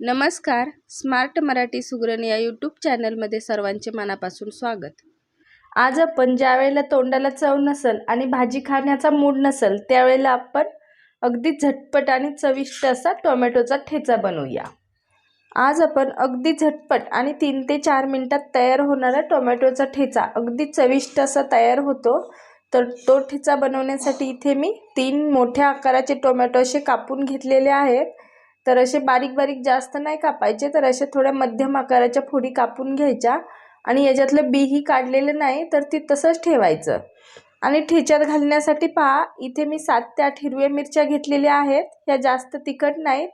नमस्कार. स्मार्ट मराठी सुगरण या यूट्यूब चॅनलमध्ये सर्वांचे मनापासून स्वागत. आज आपण ज्या वेळेला तोंडाला चव नसेल आणि भाजी खाण्याचा मूड नसेल त्यावेळेला आपण अगदी झटपट आणि चविष्ट असा टोमॅटोचा ठेचा बनवूया. आज आपण अगदी झटपट आणि तीन ते चार मिनटात तयार होणारा टोमॅटोचा ठेचा अगदी चविष्ट असा तयार होतो तर तो ठेचा बनवण्यासाठी इथे मी तीन मोठ्या आकाराचे टोमॅटो असे कापून घेतलेले आहेत. तर असे बारीक बारीक जास्त नाही कापायचे तर असे थोड्या मध्यम आकाराच्या फोडी कापून घ्यायच्या आणि याच्यातलं बीही काढलेलं नाही तर ती तसंच ठेवायचं. आणि ठेच्यात घालण्यासाठी पहा इथे मी सात ते आठ हिरव्या मिरच्या घेतलेल्या आहेत ह्या जास्त तिखट नाहीत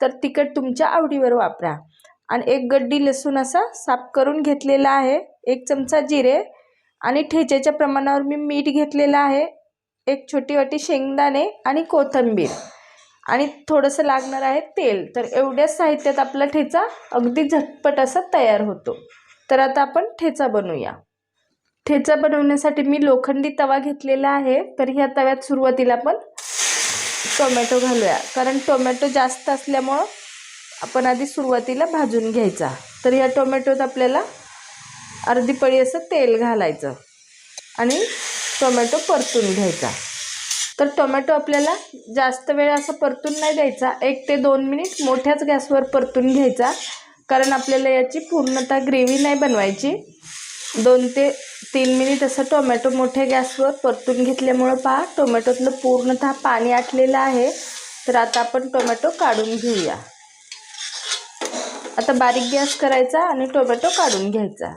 तर तिखट तुमच्या आवडीवर वापरा. आणि एक गड्डी लसूण असा साफ करून घेतलेला आहे एक चमचा जिरे आणि ठेच्याच्या प्रमाणावर मी मीठ घेतलेलं आहे एक छोटी वाटी शेंगदाणे आणि कोथिंबीर. आणि थोडंसं लागणार आहे तेल. तर एवढ्या साहित्यात आपला ठेचा अगदी झटपट असा तयार होतो. तर आता आपण ठेचा बनवूया. ठेचा बनवण्यासाठी मी लोखंडी तवा घेतलेला आहे. तर ह्या तव्यात सुरुवातीला आपण टोमॅटो घालूया. कारण टोमॅटो जास्त असल्यामुळं आपण आधी सुरुवातीला भाजून घ्यायचा. तर ह्या टोमॅटोत आपल्याला अर्धी पळी असं तेल घालायचं आणि टोमॅटो परतून घ्यायचा. तर टोमॅटो आपल्याला जास्त वेळ असं परतून नाही द्यायचा. एक ते दोन मिनिट मोठ्याच गॅसवर परतून घ्यायचा. कारण आपल्याला याची पूर्णतः ग्रेव्ही नाही बनवायची. दोन ते तीन मिनिट असं टोमॅटो मोठ्या गॅसवर परतून घेतल्यामुळं पहा टोमॅटोतलं पूर्णतः पाणी आटलेलं आहे. तर आता आपण टोमॅटो काढून घेऊया. आता बारीक गॅस करायचा आणि टोमॅटो काढून घ्यायचा.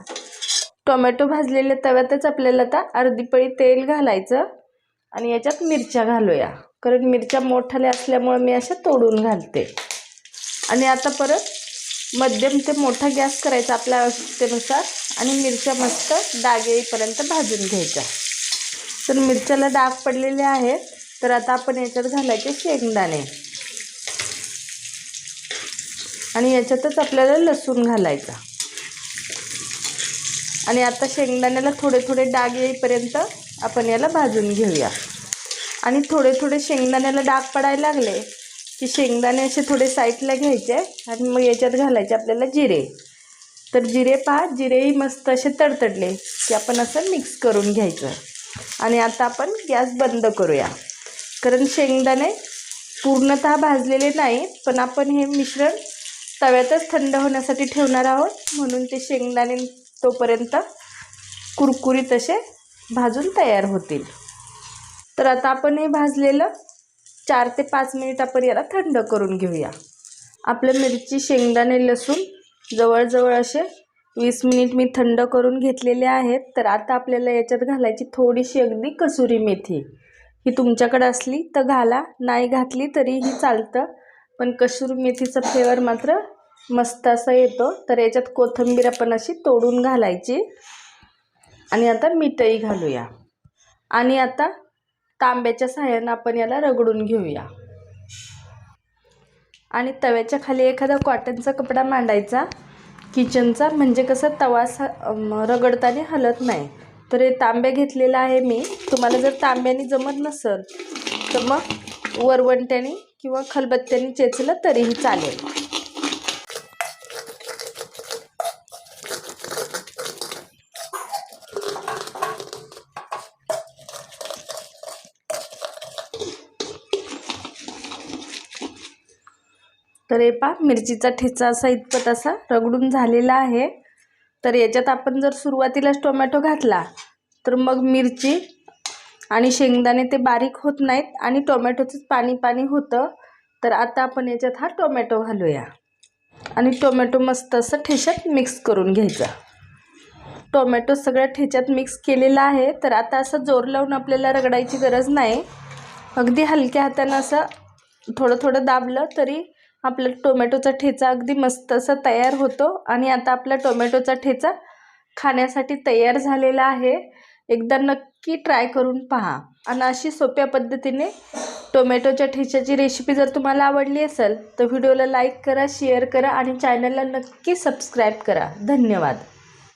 टोमॅटो भाजलेल्या तव्यातच आपल्याला आता अर्धी पळी तेल घालायचं. आणि याच्यात मिरच्या घालूया. कारण मिरच्या मोठाल्या असल्यामुळे मी अशा तोडून घालते. आणि आता परत मध्यम ते मोठा गॅस करायचा आपल्या आवश्यकतेनुसार आणि मिरच्या मस्त डाग येईपर्यंत भाजून घ्यायच्या. तर मिरच्याला डाग पडलेले आहेत तर आता आपण याच्यात घालायचे शेंगदाणे. आणि याच्यातच आपल्याला लसूण घालायचा. आणि आता शेंगदाण्याला थोडे थोडे डाग येईपर्यंत आपण याला भाजून घेऊया. आणि थोडे थोडे शेंगदाण्याला डाग पडायला लागले की शेंगदाणे असे थोडे साईडला घ्यायचे आणि मग याच्यात घालायचे आपल्याला जिरे. तर जिरे पहा जिरेही मस्त असे तडतडले की आपण असं मिक्स करून घ्यायचं. आणि आता आपण गॅस बंद करूया. कारण शेंगदाणे पूर्णतः भाजलेले नाही पण आपण हे मिश्रण तव्यातच थंड होण्यासाठी ठेवणार आहोत. म्हणून ते शेंगदाणे तोपर्यंत कुरकुरीत असे भाजून तयार होतील. तर आता आपण हे भाजलेलं चार ते पाच मिनिट आपण याला थंड करून घेऊया. आपलं मिरची शेंगदाणे लसूण जवळजवळ असे वीस मिनिट मी थंड करून घेतलेले आहेत. तर आता आपल्याला याच्यात घालायची थोडीशी अगदी कसुरी मेथी. ही तुमच्याकडे असली तर घाला नाही घातली तरीही चालतं. पण कसुरी मेथीचा फ्लेवर मात्र मस्त असा येतो. तर याच्यात कोथिंबीर आपण अशी तोडून घालायची. आणि आता मीठही घालूया. आणि आता तांब्याच्या सहाय्यानं आपण याला रगडून घेऊया. आणि तव्याच्या खाली एखादा कॉटनचा कपडा मांडायचा. किचनचा म्हणजे कसं तवा सा रगडताना हलत नाही. तर हे तांब्या घेतलेला आहे मी. तुम्हाला जर तांब्याने जमत नसेल तर मग वरवंट्याने किंवा खलबत्त्याने चेचलं तरीही चालेल. तर हे पा मिरचीचा ठेचा असा इतपत असा रगडून झालेला आहे. तर याच्यात आपण जर सुरुवातीलाच टोमॅटो घातला तर मग मिरची आणि शेंगदाणे ते बारीक होत नाहीत आणि टोमॅटोचंच पाणी पाणी होतं. तर आता आपण याच्यात हा टोमॅटो घालूया. आणि टोमॅटो मस्त असं ठेच्यात मिक्स करून घ्यायचा. टोमॅटो सगळ्या ठेच्यात मिक्स केलेला आहे. तर आता असं जोर लावून आपल्याला रगडायची गरज नाही. अगदी हलक्या हातानं असं थोडं थोडं दाबलं तरी आपला टोमॅटोचा ठेचा अगदी मस्त असा तयार होतो. आणि आता आपला टोमॅटोचा ठेचा खाण्यासाठी तयार झालेला आहे. एकदा नक्की ट्राय करून पहा. आणि अशी सोप्या पद्धतीने टोमॅटोच्या ठेच्याची रेसिपी जर तुम्हाला आवडली असेल तर व्हिडिओला लाईक करा शेअर करा आणि चॅनलला नक्की सबस्क्राईब करा. धन्यवाद.